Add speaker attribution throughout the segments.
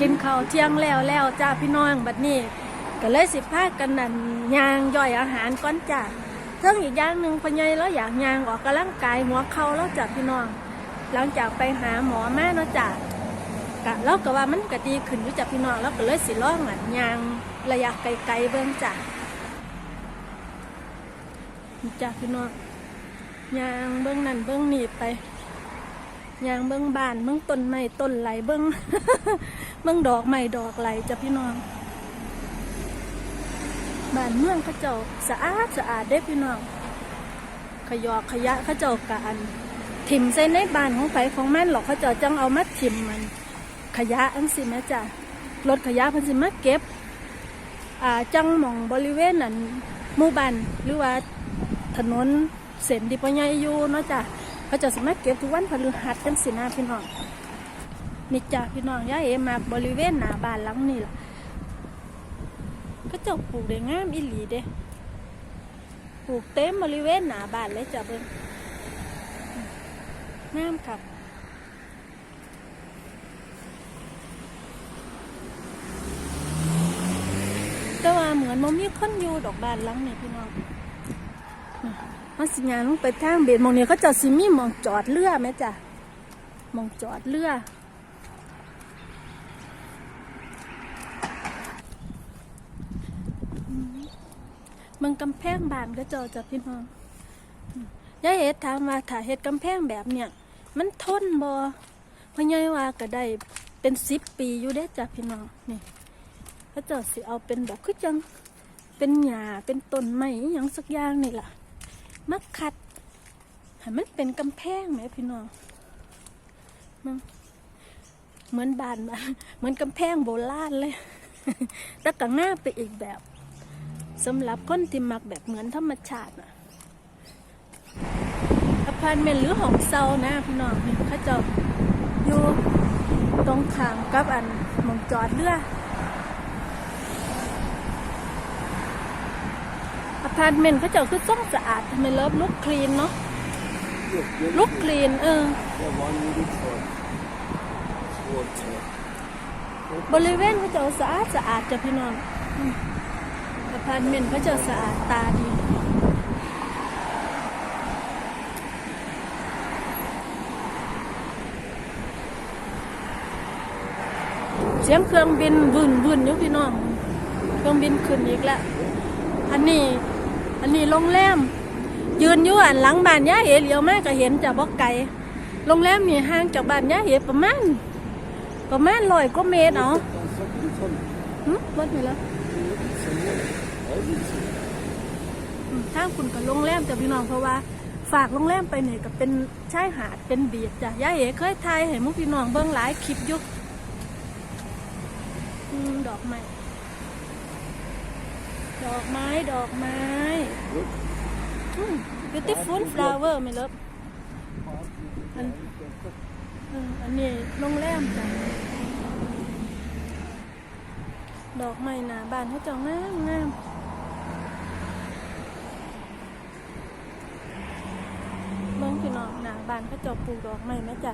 Speaker 1: กินข้าวเที่ยงแล้วแล้วจ้าพี่น้องบัดนี้ก็เลยสิพากันนั่นยางย่อยอาหารก่อนจ้าเรื่องอีกอย่างหนึ่งพญายแล้วอยากยางออกกำลังกายหัวเข่าแล้วจ้าพี่น้อง หลังจากไปหาหมอแมาเนาะจ้ากะเราก็ว่ามันก็ดีขึ้นอยู่จ้าพี่น้องแล้วก็เลยสิลองอะยางระยะไกลๆเบิ่งจ้าจ้าพี่น้องยางเบิ่งนั่นเบิ่งนี่ไปยางเบิ้องบานเบิ้องต้นไม้ต้นไหลเบิ้อง เบิ้งดอกไม้ดอกไหลจ้ะพี่น้องบ้านเมืองเขาเจ้าสะอาดสะอาดเด้พี่น้องขยอกขยะเขาเจ้ากอันถิ่มใส่ในบ้านของไผของแมันหรอกเขาเจ้าจังเอามาถิ่มมัน ขยะอันสิแม่จ้ะรถขยะพันสิมาเก็บอ่าจังหมองบริเวณนั้นหมู่บ้านหรือว่าถนนเส้นที่ปอใหญ่อยู่เนาะจ้ะเขาจะสามารถเก็บทุกวันพฤหัสกันสินะพี่น้อง นี่จ้าพี่น้องย่าเอมากบริเวณหน้าบ้านหลังนี่ล่ะก็เจ้าปลูกได้งามอีหลีเด้ปลูกเต็มบริเวณหน้าบ้านเลยจ้ะเบิ่งงามครับแต่ว่าเหมือนมันมีคนอยู่ดอกบานหลังนี่พี่น้องมันสิยางลงไปทางเบ็ดมองนี้เขาเจะสิมีมองจอดเรือไหมจ้ะมองจอดเรือ เมืองกำแพงบานก็เจอจ้ะพี่น้องยายเฮ็ดถามว่าถ้าเฮ็ดกำแพงแบบเนี้ยมันทนบ่พ่อใหญ่ว่าก็ได้เป็นสิบปีอยู่เด้จ้ะพี่น้องนี่เขาเจ้าสิเอาเป็นแบบคือจังเป็นหญ้าเป็นต้นไม้อย่างสักอย่างนี่ล่ะมาขัดให้มันเป็นกำแพงไหมพี่น้องมึงเหมือนบานมาเหมือนกำแพงโบราณเลยแต่ก็ง่าไปอีกแบบ สำหรับคนที่มักแบบเหมือนธรรมชาตินะอพาร์ตเมนต์หรือหองเซานะพี่น้องนี่เขาเจะอยู่ตรงข้ามกับอันมองจอดเรืออพาร์ตเมนต์เขาเจ้าคือต้องสะอาดทำไมเลิฟลุกคลีนเนาะลุกคลีนเออบริเวณเขาเจ้าสะอาดสะอาดจ้ะพี่น้อง พาร์ตเมนต์เขาเจ้าสะอาดตาดีเสียงเครื่องบินวุ่นวุ่นอยู่พี่น้องเครื่องบินขึ้นอีกแล้วอันนี้ อันนี้โรงแรมยืนอยู่อันหลังบ้านย่าเอเหลียวแม่ก็เห็นจากบ่ไกลโรงแรมนี่ห่างจากบ้านย่าเอประมาณประมาณร้อยกว่าเมตรเนาะหึวัดไปแล้ว
Speaker 2: also ich
Speaker 1: อืมทางคุณกับโรงแรมจะพี่น้องเพราะว่า ฝากโรงแรมไปเนี่ยก็เป็นชายหาดเป็นเบีชจ้ะย่าเอ๋เคยถ่ายให้หมุกพี่น้องเบิ่งหลายคลิปยุกดอกไม้ดอกไม้ดอกไม้ beautiful flower ไม่เลิฟอันอันนี้โรงแรมจ้ะดอกไม้หนาบานเขาเจะงามงามเบิ้งพี่น้องหนา บานเขาเจะปลูกดอกไม้ไหมจ้ะ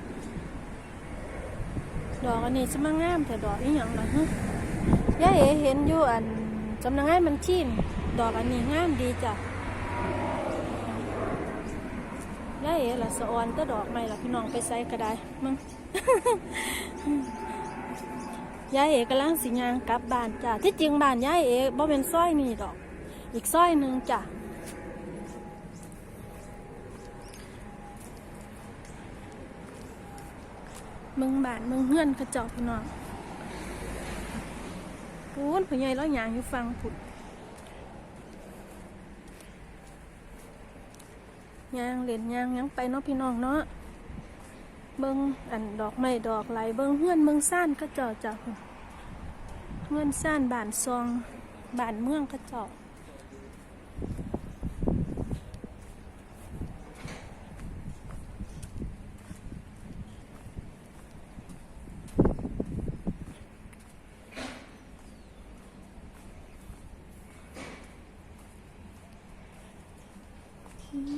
Speaker 1: ดอกอันนี้จะมางามแต่ดอกอีหยังล่ะฮะย่าเอเห็นอยู่อันจำนักงานมันชีนดอกอันนี้งามดีจ้ะยายเอ๋ละสะออนก็ดอกไม้ละพี่น้องไปใส่ก็ได้มึงยายเอ๋กำลังสิยางกลับบ้านจ้ะที่จริงบ้านยายเอ๋บ่เป็นซอยนี่ดอก อีกซอยหนึ่งจ้ะ มึงบ้านมึงเฮือนกระจอกพี่น้องพูนผู้ใหญ่แล้วยางอยู่ฟังผุดยางเล่นยางยังไปเนาะพี่น้องเนาะเบิ้งอันดอกไม้ดอกไหลเบิ้งเฮือนเบิ้งซ่านก็เจาะจ้ะเฮือนซ่านบ้านซองบ้านเมืองก็เจาะ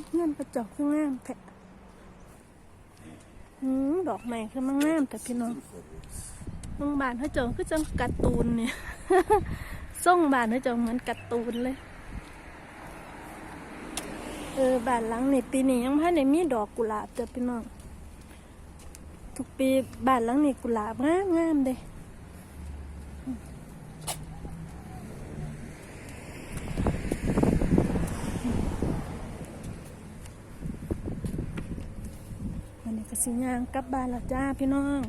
Speaker 1: เฮือนกระจอกคืองามแท้อืดอกไม้คือมันงามแต่พี่น้องโรงบานเขาเจ้าคือจังการ์ตูนเนี่ยส่งบานเขาเจ้าเหมือนการ์ตูนเลย เออบานหลังนี่ปีนี้ยังพันได้มีดอกกุหลาบจ้ะพี่น้อง ทุกปีบานหลังนี่กุหลาบงามงามๆเด้วั สิย่างกลับบ้านแล้วจ้าพี่น้อง